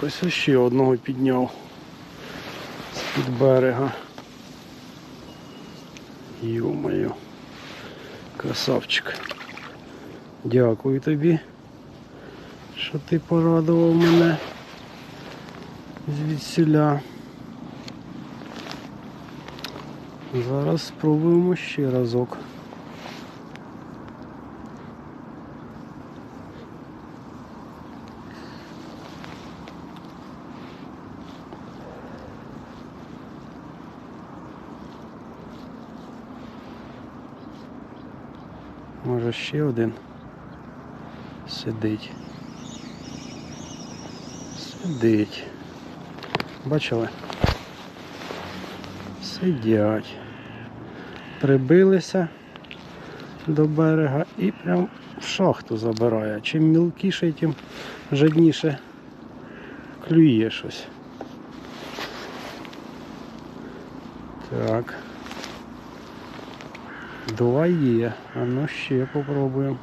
Так, ось ще одного підняв з-під берега. Йо-моє. Красавчик. Дякую тобі, що ти порадував мене звідсіля. Зараз спробуємо ще разок. Може ще один сидить. Сидить. Бачили? Сидять. Прибилися до берега і прям в шахту забирає. Чим мілкіше, тим жадніше клює щось. Так. Два є. А ну ще попробуємо.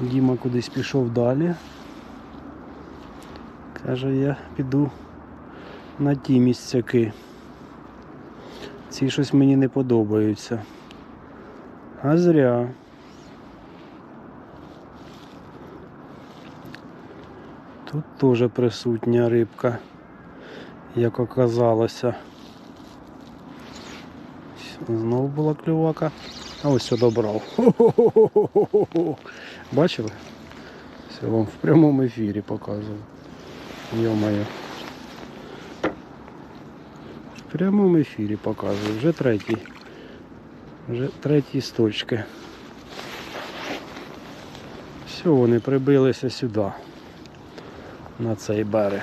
Діма кудись пішов далі. Каже, я піду на ті місцяки. Ці щось мені не подобаються. А зря. Тут теж присутня рибка, як оказалося. Знову була клювака. А ось все добрав. Бачили? Все вам в прямому ефірі показую. Йо-моє. В прямому ефірі показую. Вже третій. Вже третій з точки. Все, вони прибилися сюди на цей берег.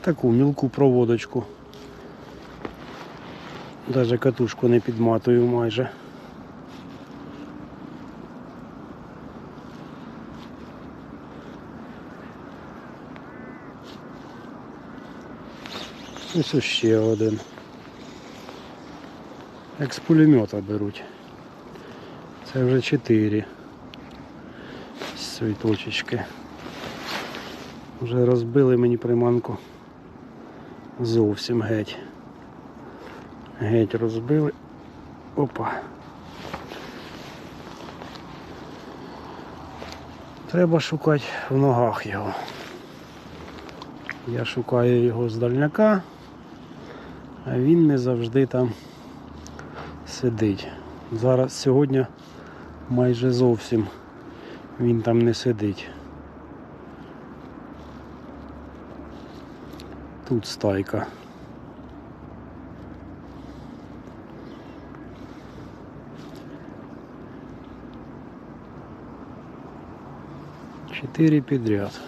Таку мілку проводочку. Даже катушку не підматую майже. Ось ще один. Як з пулемета беруть. Це вже 4 з цієї точечки. Вже розбили мені приманку зовсім геть. Геть розбили. Опа. Треба шукати в ногах його. Я шукаю його з дальняка, а він не завжди там сидить. Зараз сьогодні майже зовсім він там не сидить. Тут стайка. Чотири підряд.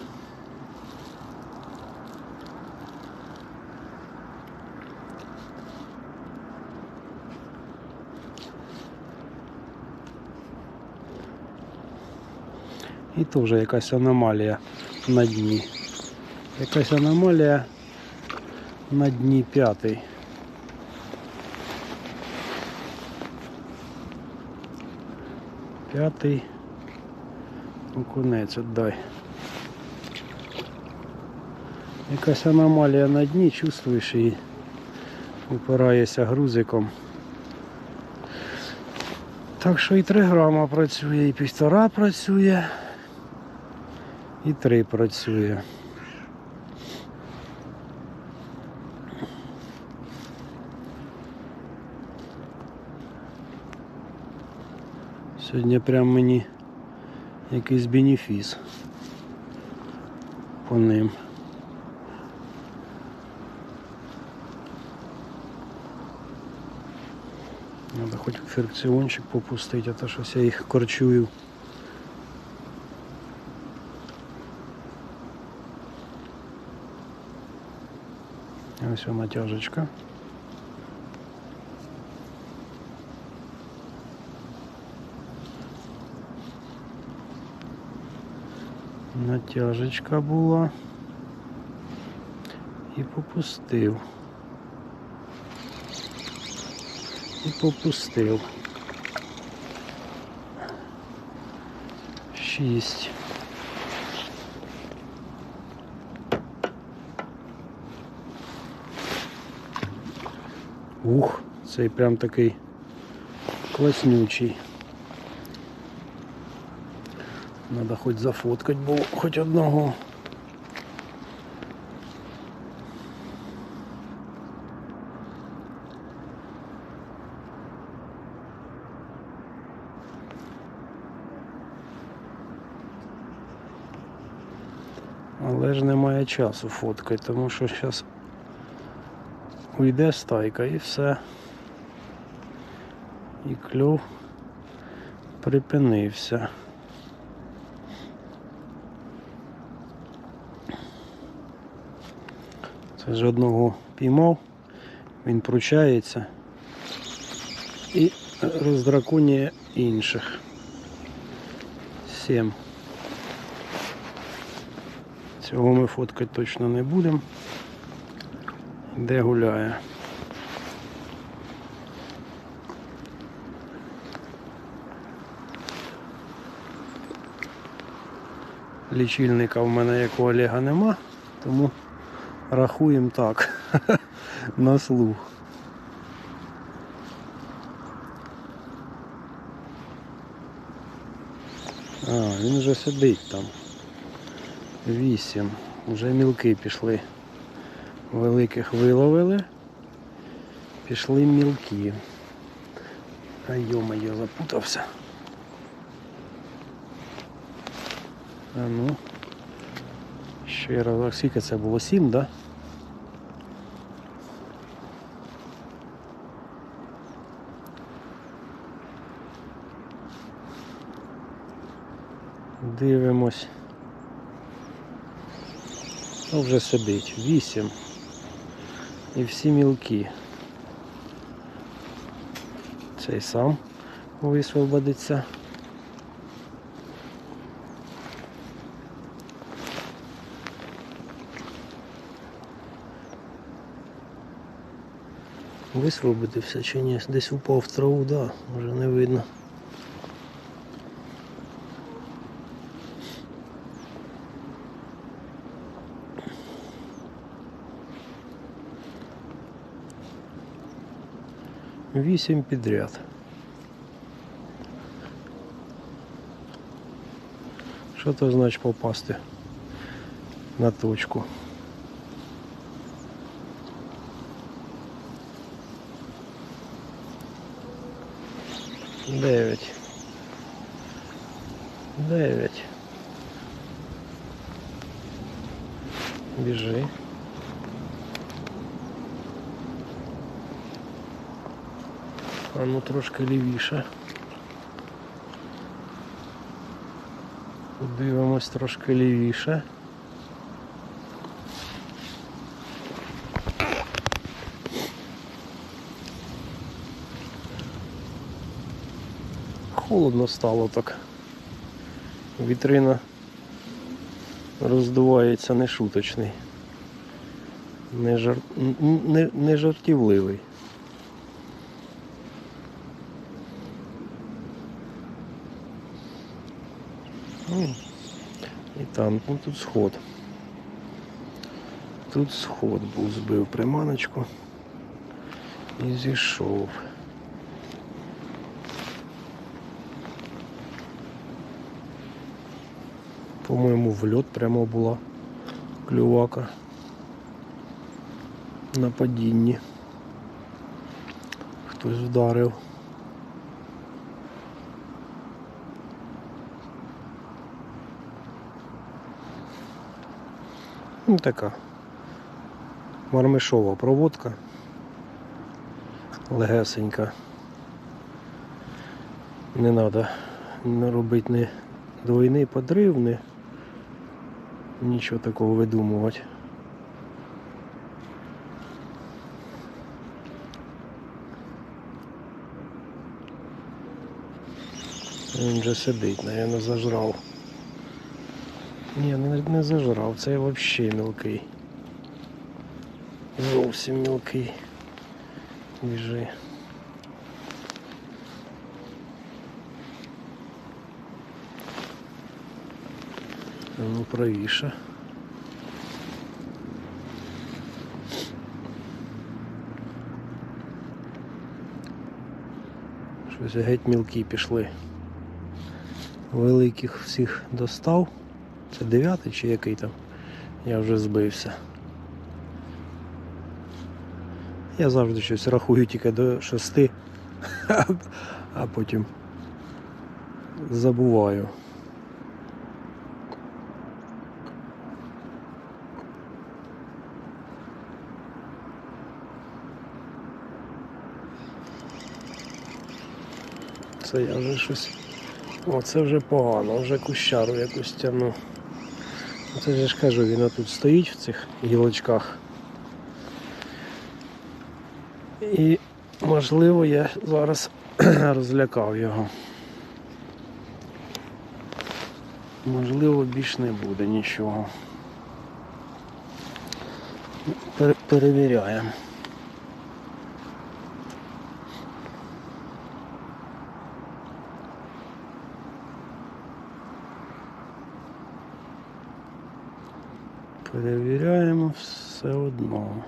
І теж якась аномалія на дні. Якась аномалія на дні п'ятий. П'ятий окунець отдай. Якась аномалія на дні, чувствуєш і упираєшся грузиком. Так що і 3 грама працює, і півтора працює, і 3 працює. Сьогодні прям мені якийсь бенефіс по ним. Надо хоч фрикціончик попустити, а то щось я їх корчую. Ось вона натяжечка. Натяжечка була. І попустив. І попустив. Шість. Ух, цей прям такий класнючий. Надо хоч зафоткать було хоч одного. Але ж немає часу фоткати, тому що зараз уйде стайка і все. І кльов припинився. Це ж одного піймав, він пручається і роздраконює інших. Сім. Цього ми фоткати точно не будемо. Де гуляє. Лічильника в мене як у Олега нема, тому рахуємо так на слух. А, він вже сидить там. Вісім. Вже мілки пішли. Великих виловили. Пішли мілкі. А йо-моє, запутався. А ну. Ще раз, скільки це було? Сім, да? Дивимось. Ну, вже сидить. Вісім. І всі мілкі. Цей сам висвободиться. Висвободився чи ні? Десь упав в траву, да, вже не видно. Вісім підряд. Що то значить попасти на точку? Дев'ять. Дев'ять. Біжи. А ну трошки лівіше. Дивимось трошки лівіше. Холодно стало так. Вітрина роздувається не шуточний. Не, жар... не, не жартівливий. І там, ну тут сход. Тут сход був, збив приманочку і зійшов. По-моєму, в льот прямо була клювака на падінні. Хтось вдарив. Ну, така мармишова проводка. Легесенька. Не треба робити ні двойний подрив, ні нічого такого видумувати. Він вже сидить, напевно, зажрав. Ні, не, не зажрав, це взагалі мілкий. Зовсім мілкий. Біжи. Ну, правіше. Щось геть мілкі пішли. Великих всіх достав. Це дев'ятий чи який там? Я вже збився. Я завжди щось рахую тільки до шести, а потім забуваю. Це я вже щось. О, це вже погано, вже кущару якусь тягну. Це ж кажу, він тут стоїть в цих гілочках. І можливо я зараз розлякав його. Можливо, більш не буде нічого. Перевіряємо. Перевіряємо все одно.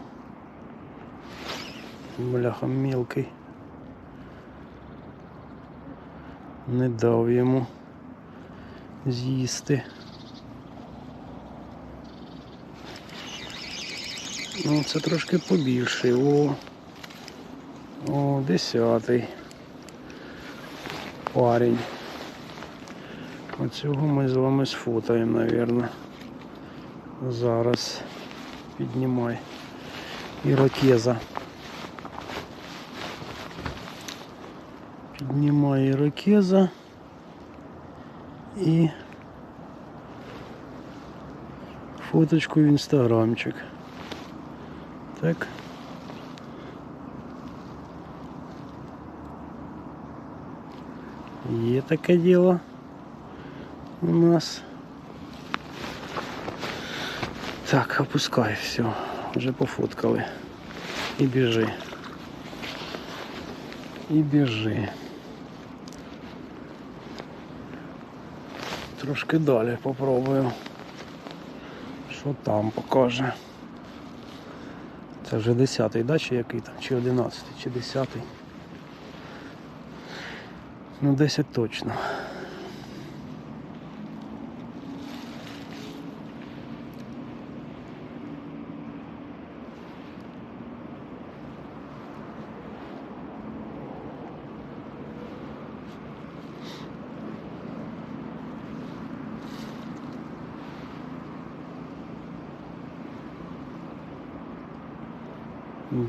Бляха мілкий. Не дав йому з'їсти. Ну, це трошки побільший. О, о, десятий парень. Оцього ми з вами сфотаємо, мабуть. Зараз піднімай. Ірокеза. Піднімай ірокеза і фоточку в інстаграмчик. Так. Є таке діло у нас. Так, опускай, все, вже пофоткали. І біжи. І біжи. Трошки далі попробую. Що там покаже. Це вже 10-й, да, чи який там, чи 11, чи 10-й. Ну 10 точно.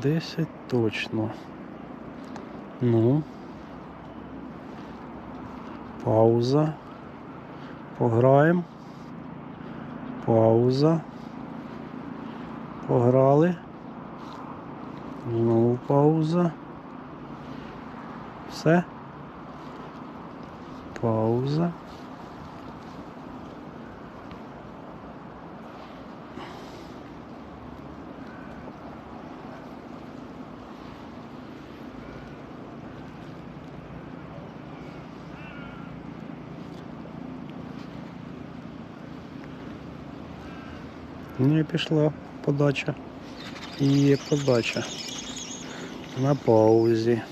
Десять точно. Ну. Пауза. Пограємо. Пауза. Пограли. Знову пауза. Все. Пауза. Ну і пішла подача. І є подача. На паузі.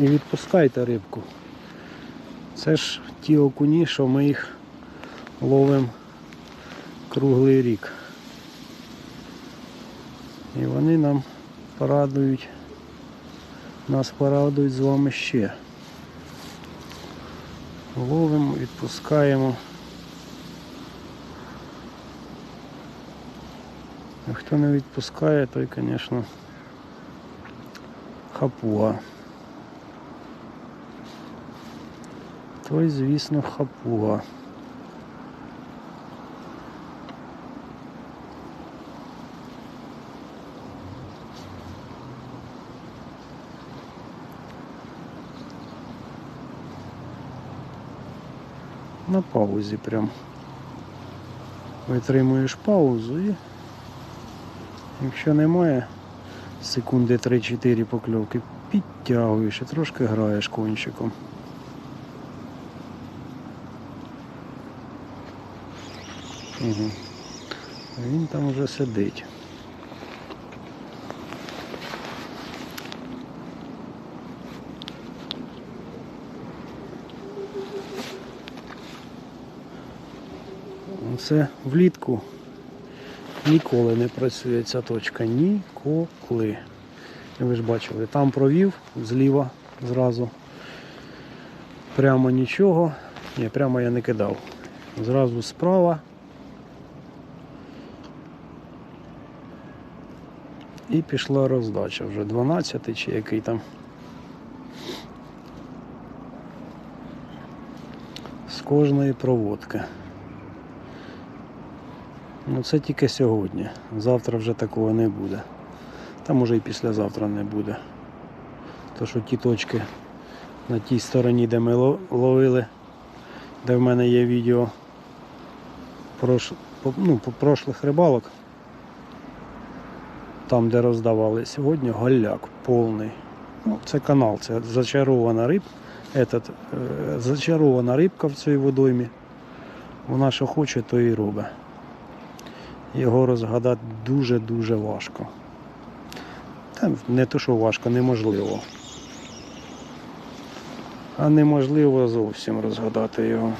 І відпускайте рибку. Це ж ті окуні, що ми їх ловимо круглий рік. І вони нам порадують, нас порадують з вами ще. Ловимо, відпускаємо. А хто не відпускає, той, звісно, хапуга. Той, звісно, хапуга. На паузі прям. Витримуєш паузу і якщо немає секунди 3-4 покльовки, підтягуєш і трошки граєш кончиком. Угу. Він там вже сидить. Це влітку ніколи не працює ця точка. Ніколи. Ви ж бачили, там провів зліва зразу. Прямо нічого. Ні, прямо я не кидав. Зразу справа. І пішла роздача вже 12 чи який там. З кожної проводки. Ну це тільки сьогодні. Завтра вже такого не буде. Та може і післязавтра не буде. То що ті точки на тій стороні, де ми ловили, де в мене є відео прош... ну, прошлих рибалок, там де роздавали сьогодні голяк повний. Ну, це канал, це зачарована риб, этот, е, зачарована рибка в цій водоймі. Вона що хоче, то і робить. Його розгадати дуже-дуже важко. Та не то, що важко, неможливо. А неможливо зовсім розгадати його.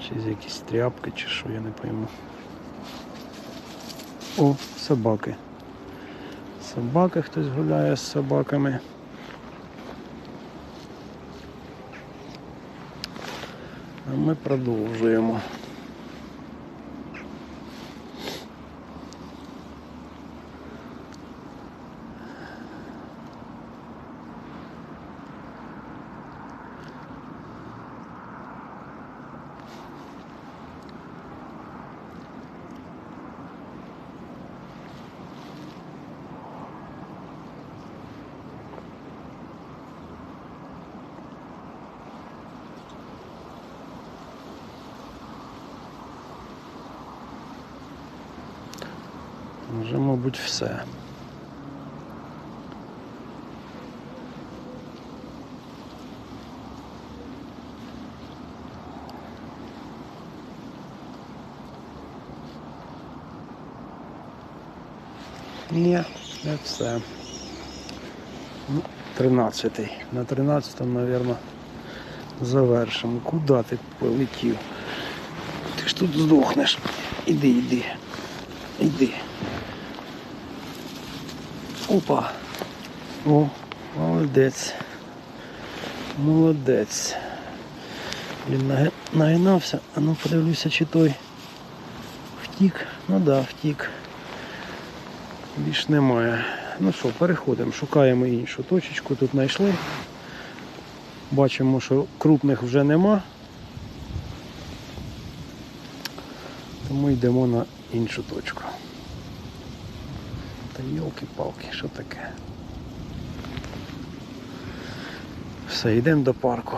Чи з якісь тряпки, чи що, я не пойму. О, собаки. Собаки хтось гуляє з собаками. А ми продовжуємо. Вже, мабуть, все. Ні, не все. Ну, 13-й. На 13-му, мабуть, завершимо. Куди ти полетів? Ти ж тут здохнеш. Іди, іди. Іди. Опа. О, молодець. Молодець. Він нагинався, а ну подивлюся, чи той втік. Ну да, втік. Більш немає. Ну що, переходимо, шукаємо іншу точечку, тут знайшли. Бачимо, що крупних вже нема. Тому йдемо на іншу точку. Йолки-палки, що таке? Все, йдемо до парку.